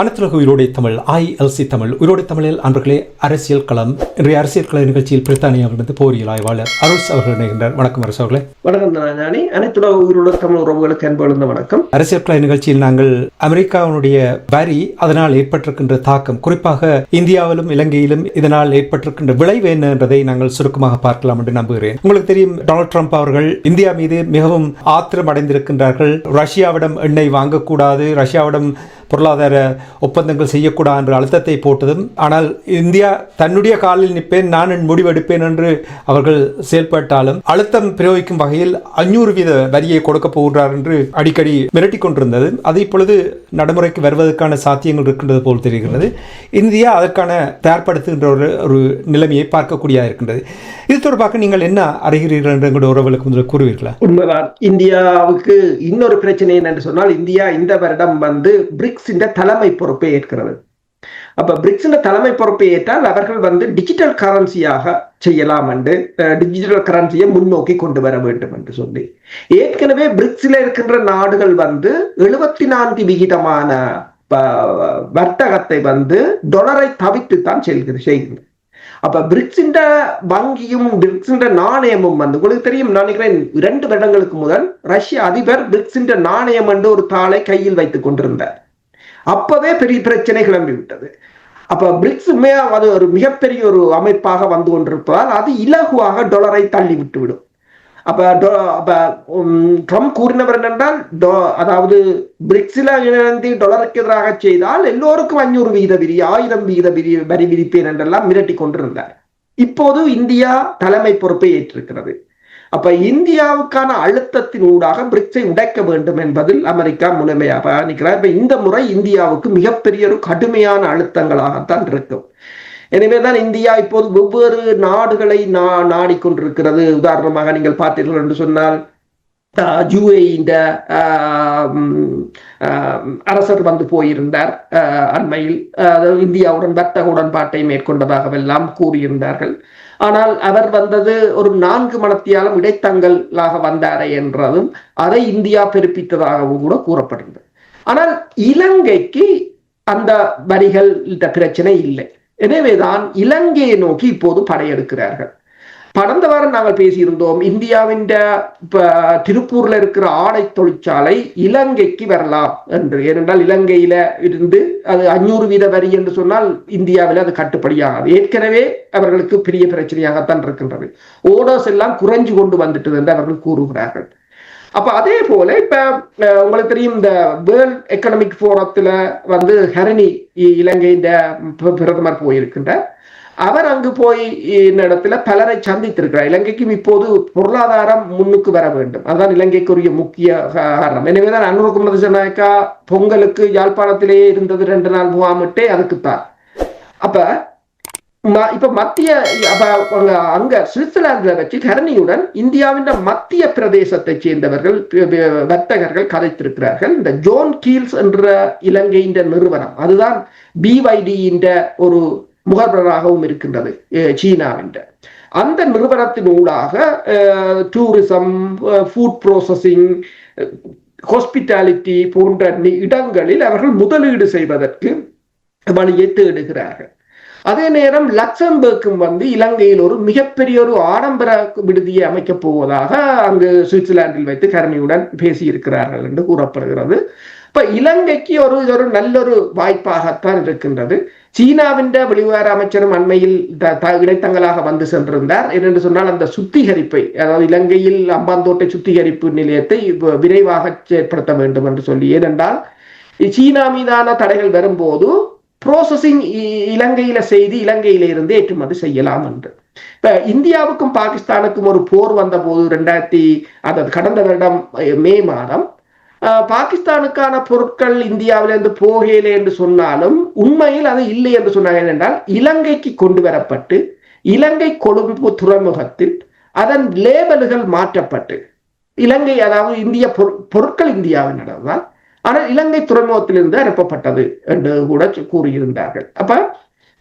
அனைத்துலக உயிரோடை தமிழ் ஐஎல்சி தமிழ் உயிரோடை தமிழில் அன்பர்களே அரசியல் களம் இன்றைய அரசியல் கள நிகழ்ச்சியில் பிரித்தானியாவிலிருந்து போரியல் ஆய்வாளர் அருள்ஸ் அவர்கள் இணைகின்றார். வணக்கம் அரசு அவர்களே. வணக்கம் அனைத்துலக உயிரோட தமிழ் உறவுகளுக்கு அன்பு வணக்கம். அரசியல் கள நிகழ்ச்சியில் நாங்கள் அமெரிக்காவினுடைய வரி அதனால் ஏற்பட்டிருக்கின்ற தாக்கம் குறிப்பாக இந்தியாவிலும் இலங்கையிலும் இதனால் ஏற்பட்டிருக்கின்ற விளைவு என்ன என்பதை நாங்கள் சுருக்கமாக பார்க்கலாம் என்று நம்புகிறேன். உங்களுக்கு தெரியும் டொனால்ட் ட்ரம்ப் அவர்கள் இந்தியா மீது மிகவும் ஆத்திரம் அடைந்திருக்கின்றார்கள். ரஷ்யாவிடம் எண்ணெய் வாங்கக்கூடாது ரஷ்யாவிடம் பொருளாதார ஒப்பந்தங்கள் செய்யக்கூடாது என்ற அழுத்தத்தை போட்டதும் ஆனால் இந்தியா தன்னுடைய காலில் நிற்பேன் நான் என் முடிவெடுப்பேன் என்று அவர்கள் செயல்பட்டாலும் அழுத்தம் பிரயோகிக்கும் வகையில் அஞ்சூறு வீத வரியை கொடுக்க போகிறார் என்று அடிக்கடி மிரட்டி கொண்டிருந்தது. அது இப்பொழுது நடைமுறைக்கு வருவதற்கான சாத்தியங்கள் இருக்கின்றது போல் தெரிகிறது. இந்தியா அதற்கான தயார்படுத்துகின்ற ஒரு ஒரு நிலைமையை பார்க்கக்கூடியதாக இருக்கின்றது. இது தொடர்பாக நீங்கள் என்ன அறிகிறீர்கள் என்று எங்களுடைய உறவுகளுக்கு முதல் கூறுவீர்களா? உண்மைதான். இந்தியாவுக்கு இன்னொரு பிரச்சனை என்னென்று சொன்னால் இந்தியா இந்த வருடம் வந்து பிரிக்ஸ் தலைமை பொறுப்பை ஏற்கிறது. அப்ப பிரிக்ஸ் தலைமை பொறுப்பை ஏற்றால் அவர்கள் வந்து டிஜிட்டல் கரன்சியாக செய்யலாம் என்று டிஜிட்டல் கரன்சியை முன்னோக்கி கொண்டு வர வேண்டும் என்று சொல்லி. ஏற்கனவே பிரிக்ஸ்ல இருக்கின்ற நாடுகள் வந்து எழுபத்தி நான்கு விகிதமான வர்த்தகத்தை வந்து டொலரை தவித்து தான் செல்கிறது செய்கிறது அப்ப பிரிக்ஸின் வங்கியும் பிரிக்ஸின் நாணயமும் வந்து உங்களுக்கு தெரியும் நினைக்கிறேன் இரண்டு வருடங்களுக்கு முதல் ரஷ்ய அதிபர் பிரிக்ஸின் நாணயம் என்று ஒரு தாளை கையில் வைத்துக் கொண்டிருந்தார். அப்பவே பெரிய பிரச்சனை கிளம்பி விட்டது அப்ப பிரிக்ஸுமே அது ஒரு மிகப்பெரிய ஒரு அமைப்பாக வந்து கொண்டிருப்பதால் அது இலகுவாக டொலரை தள்ளி விட்டு விடும் அப்ப அப்ப ட்ரம்ப் கூறினவர் என்னென்றால் அதாவது பிரிக்ஸில் இணைந்து டொலருக்கு எதிராக செய்தால் எல்லோருக்கும் அஞ்சூறு வீத விரி ஆயிரம் வீத விரி வரி விதிப்பேன் என்றெல்லாம் மிரட்டி கொண்டிருந்தார். இப்போது இந்தியா தலைமை பொறுப்பை ஏற்றிருக்கிறது. அப்ப இந்தியாவுக்கான அழுத்தத்தின் ஊடாக பிரிக்ஸை உடைக்க வேண்டும் என்பதில் அமெரிக்கா முழுமையாக பயணிக்கிறார். இப்ப இந்த முறை இந்தியாவுக்கு மிகப்பெரிய ஒரு கடுமையான அழுத்தங்களாகத்தான் இருக்கும். எனவேதான் இந்தியா இப்போது வெவ்வேறு நாடுகளை நா நாடிக்கொண்டிருக்கிறது. உதாரணமாக நீங்கள் பார்த்தீர்கள் என்று சொன்னால் ஜூஏயின் இந்த அரசர் வந்து போயிருந்தார் அண்மையில். இந்தியாவுடன் வர்த்தக உடன்பாட்டை மேற்கொண்டதாகவெல்லாம் கூறியிருந்தார்கள். ஆனால் அவர் வந்தது ஒரு நான்கு மணத்தியாலும் இடைத்தங்கலாக வந்தாரே என்றதும் அதை இந்தியா பெருப்பித்ததாகவும் கூட கூறப்படுகிறது. ஆனால் இலங்கைக்கு அந்த வரிகள் பிரச்சனை இல்லை. எனவேதான் இலங்கையை நோக்கி இப்போது படையெடுக்கிறார்கள். கடந்த வாரம் நாங்கள் பேசியிருந்தோம் இந்தியாவின் திருப்பூர்ல இருக்கிற ஆடை தொழிற்சாலை இலங்கைக்கு வரலாம் என்று. ஏனென்றால் இலங்கையில இருந்து அது அஞ்சூறு வீத வரி என்று சொன்னால் இந்தியாவில் அது கட்டுப்படியாகாது. ஏற்கனவே அவர்களுக்கு பெரிய பிரச்சனையாகத்தான் இருக்கின்றது. ஓடர்ஸ் எல்லாம் குறைஞ்சு கொண்டு வந்துட்டது என்று அவர்கள் கூறுகிறார்கள். அப்ப அதே போல இப்ப உங்களுக்கு தெரியும் இந்த வேர்ல்ட் எக்கனாமிக் போரத்துல வந்து ஹரணி இலங்கையின் பிரதமர் போயிருக்கின்ற அவர் அங்கு போய் இடத்துல பலரை சந்தித்திருக்கிறார். இலங்கைக்கும் இப்போது பொருளாதாரம் முன்னுக்கு வர வேண்டும். அதுதான் இலங்கைக்குரிய முக்கிய காரணம். எனவேதான் அனுரகுமார ஜனநாயக்கா பொங்கலுக்கு யாழ்ப்பாணத்திலேயே இருந்தது ரெண்டு நாள் முகாமிட்டே அதுக்குத்தான். அப்ப இப்ப மத்திய அங்க சுவிட்சர்லாந்துல வச்சு கரணியுடன் இந்தியாவின் மத்திய பிரதேசத்தை சேர்ந்தவர்கள் வர்த்தகர்கள் கதைத்திருக்கிறார்கள். இந்த ஜோன் கீல்ஸ் என்ற இலங்கையின் நிறுவனம். அதுதான் பிவைடி ஒரு முகர்வராகவும் இருக்கின்றது சீனாவின் அந்த நிறுவனத்தின் ஊடாக டூரிசம் ஃபுட் ப்ரோசஸிங் ஹாஸ்பிட்டாலிட்டி போன்ற இடங்களில் அவர்கள் முதலீடு செய்வதற்கு வழியை தேடுகிறார்கள். அதே நேரம் லக்சம்பர்க்கும் வந்து இலங்கையில் ஒரு மிகப்பெரிய ஒரு ஆடம்பர விடுதியை அமைக்கப் போவதாக அங்கு சுவிட்சர்லாந்தில் வைத்து கரணியுடன் பேசியிருக்கிறார்கள் என்று கூறப்படுகிறது. இப்ப இலங்கைக்கு ஒரு ஒரு நல்லொரு வாய்ப்பாகத்தான் இருக்கின்றது. சீனாவின் வெளிவார அமைச்சரும் அண்மையில் இடைத்தங்கலாக வந்து சென்றிருந்தார். என்னென்று சொன்னால் அந்த சுத்திகரிப்பை அதாவது இலங்கையில் அம்பாந்தோட்டை சுத்திகரிப்பு நிலையத்தை விரைவாக செயற்படுத்த வேண்டும் என்று சொல்லி. ஏனென்றால் சீனா மீதான தடைகள் வரும்போது ப்ரோசஸிங் இலங்கையில செய்து இலங்கையில இருந்து ஏற்றுமதி செய்யலாம் என்று. இப்ப இந்தியாவுக்கும் பாகிஸ்தானுக்கும் ஒரு போர் வந்த போது ரெண்டாயிரத்தி அதாவது கடந்த வருடம் மே மாதம் பாகிஸ்தானுக்கான பொருட்கள் இந்தியாவிலிருந்து போகலை என்று சொன்னாலும் உண்மையில் அது இல்லை என்று சொன்னாங்க ஏனென்றால் இலங்கைக்கு கொண்டு வரப்பட்டு இலங்கை கொழும்பு துறைமுகத்தில் அதன் லேபல்கள் மாற்றப்பட்டு இலங்கை அதாவது இந்திய பொருட்கள் இந்தியாவின் நடந்தால் ஆனால் இலங்கை துறைமுகத்திலிருந்து அனுப்பப்பட்டது என்று கூட கூறியிருந்தார்கள். அப்ப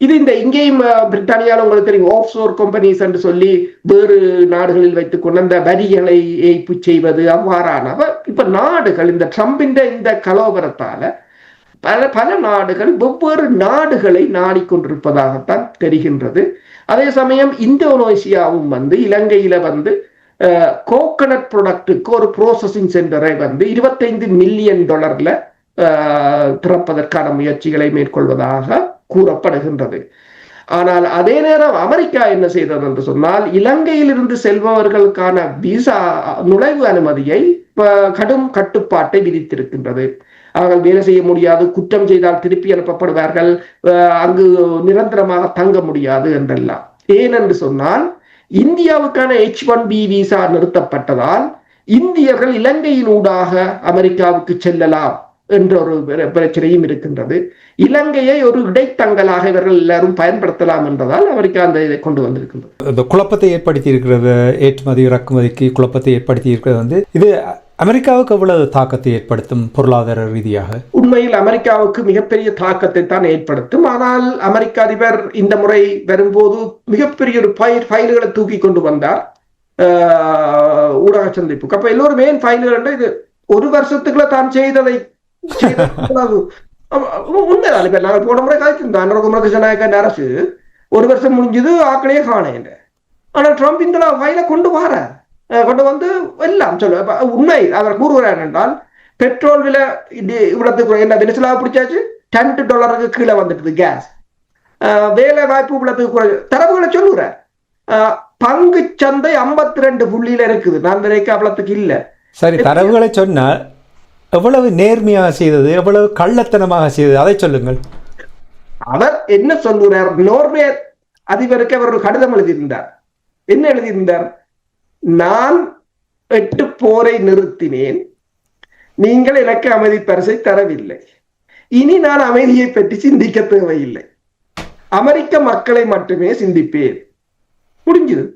இது இந்த இங்கேயும் பிரிட்டானியால உங்களுக்கு தெரியும் ஆஃப் சோர் கம்பெனிஸ் என்று சொல்லி வேறு நாடுகளில் வைத்துக் கொண்டு அந்த வரிகளை ஏய்ப்பு செய்வது அவ்வாறானவ இப்ப நாடுகள் இந்த ட்ரம்பின் இந்த கலோபரத்தால பல பல நாடுகள் வெவ்வேறு நாடுகளை நாடிக்கொண்டிருப்பதாகத்தான் தெரிகின்றது. அதே சமயம் இந்தோனேசியாவும் வந்து இலங்கையில வந்து கோகனட் ப்ரொடக்டுக்கு ஒரு ப்ரோசஸிங் சென்டரை வந்து இருபத்தைந்து மில்லியன் டாலர்ல திறப்பதற்கான முயற்சிகளை மேற்கொள்வதாக கூறப்படுகின்றது. ஆனால் அதே நேரம் அமெரிக்கா என்ன செய்தது என்று சொன்னால் இலங்கையிலிருந்து செல்பவர்களுக்கான விசா நுழைவு அனுமதியை கடும் கட்டுப்பாட்டை விதித்திருக்கின்றது. அவர்கள் வேலை செய்ய முடியாது குற்றம் செய்தால் திருப்பி அனுப்பப்படுவார்கள் அஹ் அங்கு நிரந்தரமாக தங்க முடியாது என்றெல்லாம். ஏனென்று சொன்னால் இந்தியாவுக்கான எச் ஒன் பி விசா நிறுத்தப்பட்டதால் இந்தியர்கள் இலங்கையின் ஊடாக அமெரிக்காவுக்கு செல்லலாம். என்ற ஒரு பிர- பிரச்சனையும் இருக்கின்றது. இலங்கையை ஒரு இடைத்தங்கலாக இவர்கள் எல்லாரும் பயன்படுத்தலாம் என்பதால் அமெரிக்கா அந்த இதை கொண்டு வந்திருக்கின்றது. இந்த குழப்பத்தை ஏற்படுத்தி இருக்கிறது ஏற்றுமதி இறக்குமதிக்கு குழப்பத்தை ஏற்படுத்தி இருக்கிறது வந்து இது அமெரிக்காவுக்கு எவ்வளவு தாக்கத்தை ஏற்படுத்தும் பொருளாதார ரீதியாக? உண்மையில் அமெரிக்காவுக்கு மிகப்பெரிய தாக்கத்தை தான் ஏற்படுத்தும். ஆனால் அமெரிக்க அதிபர் இந்த முறை வரும்போது மிகப்பெரிய ஒரு ஃபைல் ஃபைல்களை தூக்கி கொண்டு வந்தார். ஊடக சந்திப்புக்கு. அப்ப எல்லோரும் ஏன் ஃபைல்கள் இது ஒரு வருஷத்துக்குள்ள தான் செய்ததை உண்மைதான் இப்ப நாங்கள் போன முறை காய்ச்சிருந்தோம் அனுரகுமர ஜனநாயக அரசு ஒரு வருஷம் முடிஞ்சது ஆக்களையே காணேன் ஆனால் ட்ரம்ப் இந்த வயலை கொண்டு வர கொண்டு வந்து எல்லாம் சொல்ல உண்மை அவர் கூறுகிறார் என்றால் பெட்ரோல் விலை இது- இவ்வளவுக்கு என்ன வெனிசுலா பிடிச்சாச்சு டென் டாலருக்கு கீழே வந்துட்டுது கேஸ் வேலை வாய்ப்பு இவ்வளவுக்கு குறை தரவுகளை சொல்லுகிறார் பங்கு சந்தை 52 ரெண்டு புள்ளியில இருக்குது நான் வரைக்கும் அவ்வளவுக்கு இல்ல சரி தரவுகளை சொன்னால் எவ்வளவு நேர்மையாக செய்தது எவ்வளவு கள்ளத்தனமாக செய்தது? அதை சொல்லுங்கள். அவர் என்ன சொல்லுகிறார்? நோர்வே அதிபருக்கு அவர் ஒரு கடிதம் எழுதியிருந்தார். என்ன எழுதியிருந்தார்? நான் எட்டு போரை நிறுத்தினேன். நீங்கள் எனக்கு அமைதி பரிசை தரவில்லை. இனி நான் அமைதியை பற்றி சிந்திக்க தேவையில்லை. அமெரிக்க மக்களை மட்டுமே சிந்திப்பேன். முடிஞ்சது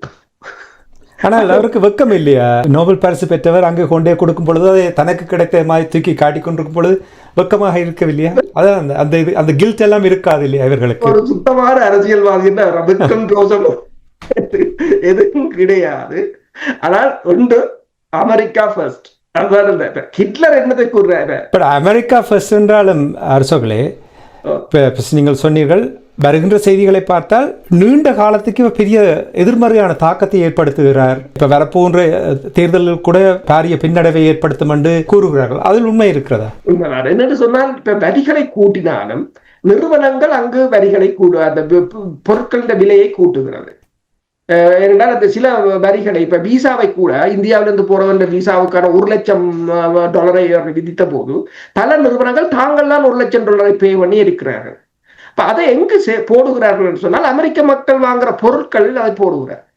ஆனால் அவருக்கு வெக்கம் இல்லையா நோபல் பரிசு பெற்றவர் அங்கே கொண்டே கொடுக்கும் பொழுது அதை தனக்கு கிடைத்த மாதிரி தூக்கி காட்டிக் கொண்டிருக்கும் பொழுது வெக்கமாக இருக்கவில்லையா? அதான் அந்த அந்த இது அந்த கில்ட் எல்லாம் இருக்காது இல்லையா இவர்களுக்கு? ஒரு சுத்தமான அரசியல்வாதி என்ற ரபிக்கம் ரோசம் எதுவும் கிடையாது. ஆனால் ஒன்று அமெரிக்கா ஃபர்ஸ்ட் ஹிட்லர் என்னத்தை கூறுறாரு? பட் அமெரிக்கா ஃபர்ஸ்ட் என்றாலும் அரசோகளே நீங்கள் சொன்னீர்கள் வருகின்ற செய்திகளை பார்த்தால் நீண்ட காலத்துக்கு இவர் பெரிய எதிர்மறையான தாக்கத்தை ஏற்படுத்துகிறார். இப்போ வரப்போன்ற தேர்தலில் கூட பாரிய பின்னடைவை ஏற்படுத்தும் என்று கூறுகிறார்கள். அதில் உண்மை இருக்கிறதா? உண்மைதான். என்னன்னு சொன்னால் இப்ப வரிகளை கூட்டினாலும் நிறுவனங்கள் அங்கு வரிகளை கூடு அந்த பொருட்களின் விலையை கூட்டுகிறது. ஏனென்றால் அந்த சில வரிகளை இப்ப விசாவை கூட இந்தியாவிலிருந்து போறவங்க விசாவுக்கான ஒரு லட்சம் டாலரை விதித்த போது பல நிறுவனங்கள் தாங்கள்தான் ஒரு லட்சம் டாலரை பே பண்ணி இருக்கிறார்கள். அப்ப அதை எங்கு போடுகிறார்கள் என்று சொன்னால் அமெரிக்க மக்கள் வாங்குற பொருட்களில் அதை போடுகிறார்.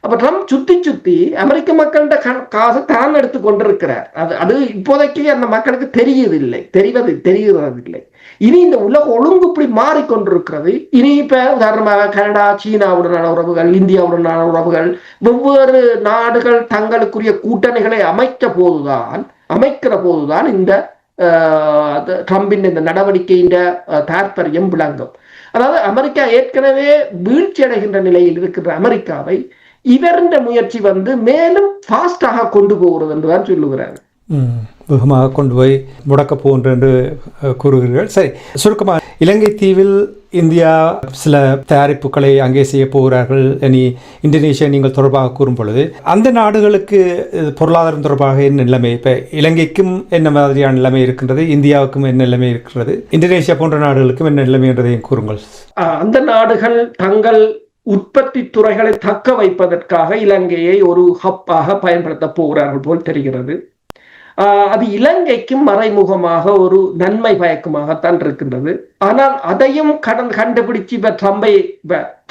அப்ப ட்ரம்ப் சுத்தி சுத்தி அமெரிக்க மக்கள்கிட்ட கா- காசு தான் எடுத்து கொண்டிருக்கிறார். அது அது இப்போதைக்கு அந்த மக்களுக்கு தெரியுதில்லை. தெரிவது தெரிகிறதில்லை. இனி இந்த உலக ஒழுங்கு இப்படி மாறிக்கொண்டிருக்கிறது. இனி இப்ப உதாரணமாக கனடா சீனாவுடனான உறவுகள் இந்தியாவுடனான உறவுகள் வெவ்வேறு நாடுகள் தங்களுக்குரிய கூட்டணிகளை அமைக்க போதுதான் அமைக்கிற போதுதான் இந்த ட்ரம்பின் இந்த நடவடிக்கையின் தாற்பயம் விளங்கும் அதாவது அமெரிக்கா ஏற்கனவே வீழ்ச்சி அடைகின்ற நிலையில் இருக்கின்ற அமெரிக்காவை இவரின் முயற்சி வந்து மேலும் ஃபாஸ்டாக கொண்டு போகிறது என்றுதான் சொல்லுகிறார் ம், வேகமாக கொண்டு போய் முடக்கப் போகின்ற என்று கூறுகிறீர்கள் சரி சுருக்கமாக இலங்கை தீவில் இந்தியா சில தயாரிப்புகளை அங்கே செய்ய போகிறார்கள் இனி இந்தோனேஷியா நீங்கள் தொடர்பாக கூறும் பொழுது அந்த நாடுகளுக்கு பொருளாதாரம் தொடர்பாக என்ன நிலைமை? இப்போ இலங்கைக்கும் என்ன மாதிரியான நிலைமை இருக்கின்றது? இந்தியாவுக்கும் என்ன நிலைமை இருக்கிறது இந்தோனேஷியா போன்ற நாடுகளுக்கும் என்ன நிலைமை என்றதையும் கூறுங்கள். ஆஹ் அந்த நாடுகள் தங்கள் உற்பத்தி துறைகளை தக்க வைப்பதற்காக இலங்கையை ஒரு ஹப்பாக பயன்படுத்த போகிறார்கள் போல் தெரிகிறது. அது இலங்கைக்கும் மறைமுகமாக ஒரு நன்மை பயக்கமாகத்தான் இருக்கின்றது. ஆனால் அதையும் கடன் கண்டுபிடிச்சு இப்ப ட்ரம்பை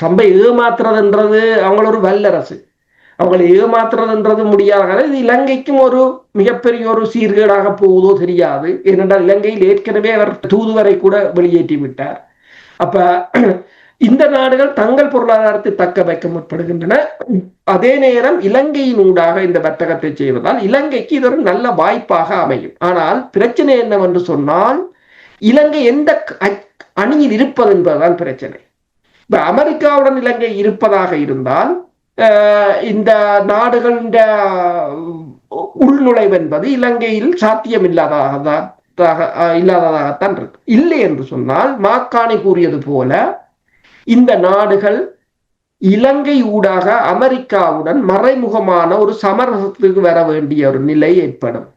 ட்ரம்பை ஏமாத்துறதுன்றது அவங்கள ஒரு வல்லரசு. அவங்களை ஏமாத்துறதுன்றது முடியாத இது இலங்கைக்கும் ஒரு மிகப்பெரிய ஒரு சீர்கேடாக போவதோ தெரியாது. ஏனென்றால் இலங்கையில் ஏற்கனவே அவர் தூதுவரை கூட வெளியேற்றி விட்டார் அப்ப இந்த நாடுகள் தங்கள் பொருளாதாரத்தை தக்க வைக்க முற்படுகின்றன அதே நேரம் இலங்கையின் ஊடாக இந்த வர்த்தகத்தை செய்வதால் இலங்கைக்கு இது ஒரு நல்ல வாய்ப்பாக அமையும். ஆனால் பிரச்சனை என்னவென்று சொன்னால் இலங்கை எந்த அணியில் இருப்பது என்பதுதான் பிரச்சனை. இப்ப அமெரிக்காவுடன் இலங்கை இருப்பதாக இருந்தால் இந்த நாடுகளின் உள்நுழைவு என்பது இலங்கையில் சாத்தியமில்லாததாக இல்லாததாக இல்லாததாகத்தான் இருக்கு. இல்லை என்று சொன்னால் மாக்காணி கூறியது போல இந்த நாடுகள் இலங்கை ஊடாக அமெரிக்காவுடன் மறைமுகமான ஒரு சமரசத்துக்கு வர வேண்டிய ஒரு நிலை ஏற்படும்.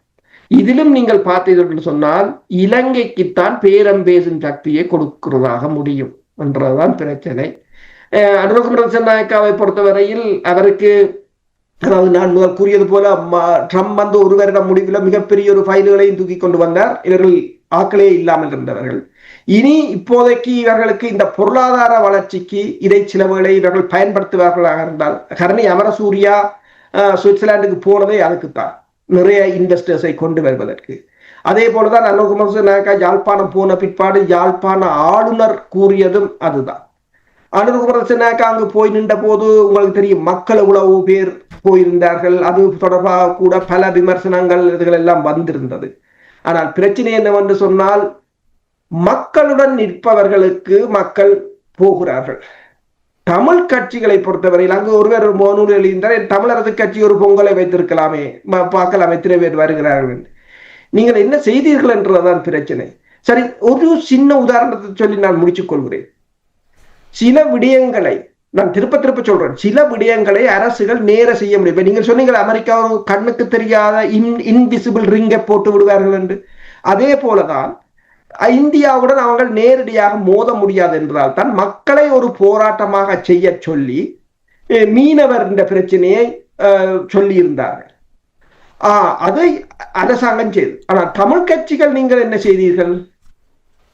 இதிலும் நீங்கள் பார்த்தீர்கள் சொன்னால் இலங்கைக்குத்தான் பேரம் பேசும் சக்தியை கொடுக்கிறதாக முடியும் என்றதுதான் பிரச்சனை. அஹ் அனுரகுமர நாயக்காவை பொறுத்தவரையில் அவருக்கு அதாவது நான் முதல் கூறியது போல ட்ரம்ப் வந்து ஒரு வருட முடிவில் மிகப்பெரிய ஒரு ஃபைல்களையும் தூக்கி கொண்டு வந்தார். இவர்கள் ஆக்களே இல்லாமல் இருந்தவர்கள். இனி இப்போதைக்கு இவர்களுக்கு இந்த பொருளாதார வளர்ச்சிக்கு இதை சிலவுகளை இவர்கள் பயன்படுத்துவார்களாக இருந்தால் கரணி அமரசூர்யா சுவிட்சர்லாந்துக்கு போனதே அதுக்குத்தான். நிறைய இன்வெஸ்டர்ஸை கொண்டு வருவதற்கு. அதே போலதான் அனுகுமர நாயக்கா யாழ்ப்பாணம் போன பிற்பாடு யாழ்ப்பாண ஆளுநர் கூறியதும் அதுதான். அனுகுமரசனாக்க அங்கு போய் நின்ற போது உங்களுக்கு தெரியும் மக்கள் உழவு பேர் போயிருந்தார்கள். அது தொடர்பாக கூட பல விமர்சனங்கள் இதுகள் எல்லாம் வந்திருந்தது. ஆனால் பிரச்சனை என்னவென்று சொன்னால் மக்களுடன் நிற்பவர்களுக்கு மக்கள் போகிறார்கள். தமிழ் கட்சிகளை பொறுத்தவரையில் அங்கு ஒருவர் ஒரு மோனூர் எழுதியிருந்தார் தமிழரசு கட்சி ஒரு பொங்கலை வைத்திருக்கலாமே ம- பார்க்கலாம் எத்தனை பேர் வருகிறார்கள். என்று. நீங்கள் என்ன செய்தீர்கள் என்றதுதான் பிரச்சனை. சரி ஒரு சின்ன உதாரணத்தை சொல்லி நான் முடிச்சுக் கொள்கிறேன். சில விடயங்களை நான் திருப்ப திருப்ப சொல்றேன். சில விடயங்களை அரசுகள் நேர செய்ய முடியும். நீங்கள் சொன்னீங்க அமெரிக்கா கண்ணுக்கு தெரியாத இன் இன்விசிபிள் ரிங்கை போட்டு விடுவார்கள் என்று. அதே போலதான் இந்தியாவுடன் அவர்கள் நேரடியாக மோத முடியாது என்றால் தான் மக்களை ஒரு போராட்டமாக செய்ய சொல்லி மீனவர் என்ற பிரச்சனையை சொல்லி இருந்தார்கள் ஆஹ் அதை அரசாங்கம் செய்து ஆனா தமிழ் கட்சிகள் நீங்கள் என்ன செய்தீர்கள்?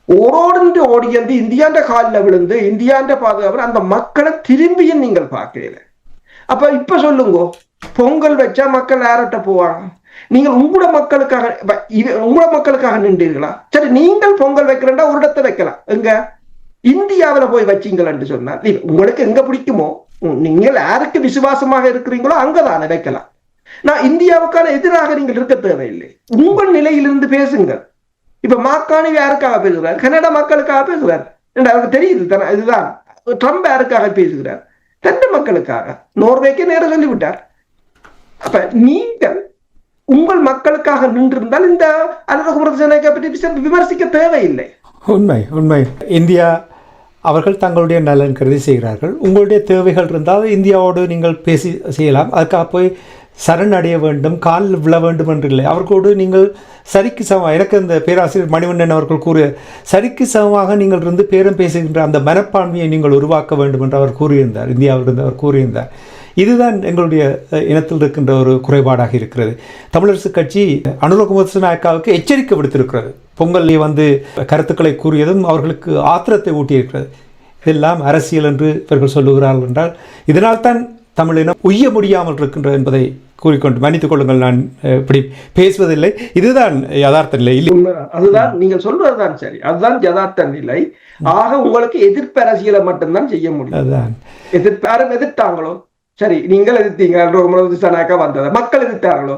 ஓரோடு ஓடியந்து இந்தியாண்ட காலில் விழுந்து இந்தியாண்ட பாதுகாப்பு அந்த மக்களை திரும்பியும் நீங்கள் பார்க்கல அப்ப இப்ப சொல்லுங்க பொங்கல் வச்சா மக்கள் யார்கிட்ட போவாங்க? நீங்கள் உங்களோட மக்களுக்காக இது உங்களோட மக்களுக்காக நின்றீர்களா? சரி நீங்கள் பொங்கல் வைக்கிறேன்டா ஒரு இடத்தை வைக்கலாம். எங்க? இந்தியாவுல போய் வச்சீங்களன்னு சொன்னா உங்களுக்கு எங்க பிடிக்குமோ நீங்கள் யாருக்கு விசுவாசமாக இருக்கிறீங்களோ அங்கதானே வைக்கலாம். நான் இந்தியாவுக்கான எதிராக நீங்கள் இருக்க தேவையில்லை. உங்கள் நிலையிலிருந்து பேசுங்கள். இப்ப மாக்காணி யாருக்காக பேசுகிறார்? கனடா மக்களுக்காக பேசுகிறார். என்று அவருக்கு தெரியுது தானே இதுதான். ட்ரம்ப் யாருக்காக பேசுகிறார்? தன்னை மக்களுக்காக. நோர்வேக்கே நேரம் சொல்லிவிட்டார். அப்ப நீங்கள் உங்கள் மக்களுக்காக நின்றிருந்தால் இந்த அனுரகுமரசனைக்கை பற்றி விமர்சிக்க தேவையில்லை. உண்மை உண்மை. இந்தியா அவர்கள் தங்களுடைய நலன் கருதி செய்கிறார்கள். உங்களுடைய தேவைகள் இருந்தால் இந்தியாவோடு நீங்கள் பேசி செய்யலாம். அதுக்காக போய் சரணடைய வேண்டும் காலில் விழ வேண்டும் என்று இல்லை. அவர்களோடு நீங்கள் சரிக்கு சமம் எனக்கு இந்த பேராசிரியர் மணிவண்ணன் அவர்கள் கூறிய சரிக்கு சமமாக நீங்கள் இருந்து பேரம் பேசுகின்ற அந்த மனப்பான்மையை நீங்கள் உருவாக்க வேண்டும் என்று அவர் கூறியிருந்தார். இந்தியாவிலிருந்து அவர் கூறியிருந்தார். இதுதான் எங்களுடைய இனத்தில் இருக்கின்ற ஒரு குறைபாடாக இருக்கிறது. தமிழரசு கட்சி அனுரகுமார் நாயக்காவுக்கு எச்சரிக்கை விடுத்திருக்கிறது. பொங்கல்லே வந்து கருத்துக்களை கூறியதும் அவர்களுக்கு ஆத்திரத்தை ஊட்டியிருக்கிறது. இதெல்லாம் அரசியல் என்று இவர்கள் சொல்லுகிறார்கள் என்றால் இதனால் தான் தமிழினம் உய்ய முடியாமல் இருக்கின்றது என்பதை கூறிக்கொண்டு மன்னித்துக் கொள்ளுங்கள் நான் இப்படி பேசுவதில்லை. இதுதான் யதார்த்த நிலை. அதுதான் நீங்கள் சொல்றதுதான் சரி. அதுதான் யதார்த்த நிலை. ஆக உங்களுக்கு எதிர்ப்பு அரசியலை மட்டும்தான் செய்ய முடியும். அதுதான். எதிர்ப்பு யாரும் எதிர்த்தாங்களோ? சரி நீங்கள் எதிர்த்தீங்க சனாக்கா வந்தது மக்கள் எதிர்த்தாங்களோ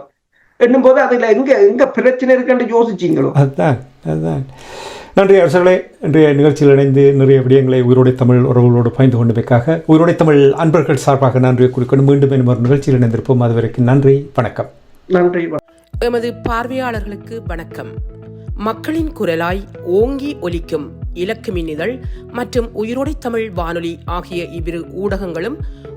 என்னும் போது அதுல எங்க எங்க பிரச்சனை இருக்குன்னு யோசிச்சீங்களோ? அதுதான் அதுதான். நன்றி அரசர்களே. இன்றைய நிகழ்ச்சியில் இணைந்து நிறைய விடயங்களை உயிரோடை தமிழ் உறவுகளோடு பகிர்ந்து கொண்டமைக்காக உயிரோடை தமிழ் அன்பர்கள் சார்பாக நன்றியை குறிக்கொண்டு மீண்டும் இன்னும் ஒரு நிகழ்ச்சியில் இணைந்திருப்போம். அதுவரைக்கும் நன்றி வணக்கம். நன்றி எமது பார்வையாளர்களுக்கு வணக்கம். மக்களின் குரலாய் ஓங்கி ஒலிக்கும் இலக்கு மின்னிதழ் மற்றும் உயிரோடை தமிழ் வானொலி ஆகிய இவ்விரு ஊடகங்களும்